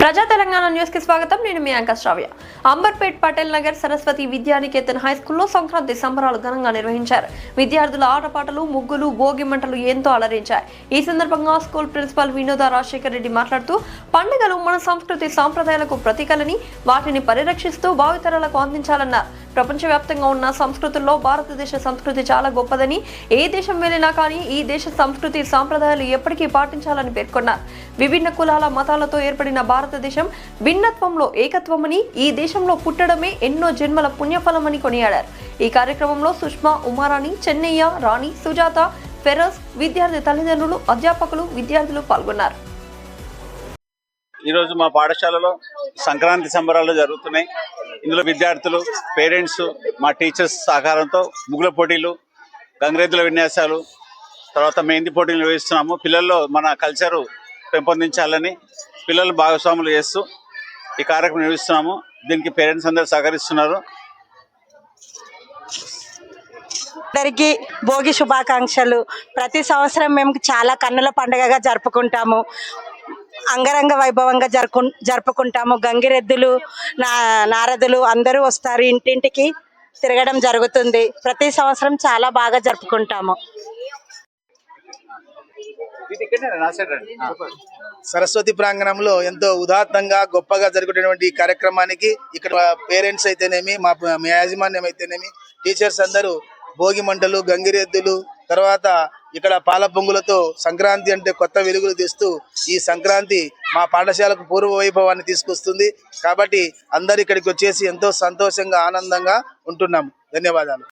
ప్రజా తెలంగాణ న్యూస్కి స్వాగతం. నేను మీ అంక శ్రావ్య. అంబర్పేట్ పటేల్ నగర్ సరస్వతి విద్యానికేతన్ హై స్కూల్లో సంక్రాంతి సంబరాలు ఘనంగా నిర్వహించారు. విద్యార్థుల ఆటపాటలు ముగ్గులు భోగి మంటలు ఎంతో అలరించాయి. ఈ సందర్భంగా స్కూల్ ప్రిన్సిపాల్ వినోద రాజశేఖర్ రెడ్డి మాట్లాడుతూ పండుగలు మన సంస్కృతి సాంప్రదాయాలకు ప్రతీకలని వాటిని పరిరక్షిస్తూ భావితరాలకు అందించాలన్నారు. ప్రపంచవ్యాప్తంగా ఉన్న సంస్కృతుల్లో భారతదేశ సంస్కృతి చాలా గొప్పదని ఏ దేశం వెళ్ళినా కానీ ఈ దేశ సంస్కృతి సాంప్రదాయాలు ఎప్పటికీ పాటించాలని పేర్కొన్నారు. విభిన్న కులాల మతాలతో ఏర్పడిన భారతదేశం భిన్నత్వంలో ఏకత్వమని ఈ దేశంలో పుట్టడమే ఎన్నో జన్మల పుణ్యఫలమని కొనియాడారు. ఈ కార్యక్రమంలో సుష్మా ఉమారాణి చెన్నయ్య రాణి సుజాత ఫెరోజ్ విద్యార్థి తల్లిదండ్రులు అధ్యాపకులు విద్యార్థులు పాల్గొన్నారు. ఈరోజు మా పాఠశాలలో సంక్రాంతి సంబరాలు జరుగుతున్నాయి. ఇందులో విద్యార్థులు పేరెంట్స్ మా టీచర్స్ సహకారంతో ముగ్గుల పోటీలు గంగరేతుల విన్యాసాలు తర్వాత మెహందీ పోటీలు నిర్వహిస్తున్నాము. పిల్లల్లో మన కల్చరు పెంపొందించాలని పిల్లలు భాగస్వాములు చేస్తూ ఈ కార్యక్రమం నిర్వహిస్తున్నాము. దీనికి పేరెంట్స్ అందరూ సహకరిస్తున్నారు. అందరికీ భోగి శుభాకాంక్షలు. ప్రతి సంవత్సరం మేము చాలా కన్నుల పండుగగా జరుపుకుంటాము. అంగరంగ వైభవంగా జరుపు జరుపుకుంటాము. గంగిరెద్దులు నా నారదులు అందరూ వస్తారు. ఇంటింటికి తిరగడం జరుగుతుంది. ప్రతి సంవత్సరం చాలా బాగా జరుపుకుంటాము. సరస్వతి ప్రాంగణంలో ఎంతో ఉదాత్తంగా గొప్పగా జరుగుతున్నటువంటి ఈ కార్యక్రమానికి ఇక్కడ పేరెంట్స్ అయితేనేమి మా యాజమాన్యం అయితేనేమి టీచర్స్ అందరూ భోగి మంటలు గంగిరెద్దులు తర్వాత ఇక్కడ పాల పొంగులతో సంక్రాంతి అంటే కొత్త వెలుగులు తెస్తూ ఈ సంక్రాంతి మా పాఠశాలకు పూర్వ వైభవాన్ని తీసుకొస్తుంది. కాబట్టి అందరు ఇక్కడికి వచ్చేసి ఎంతో సంతోషంగా ఆనందంగా ఉంటున్నాము. ధన్యవాదాలు.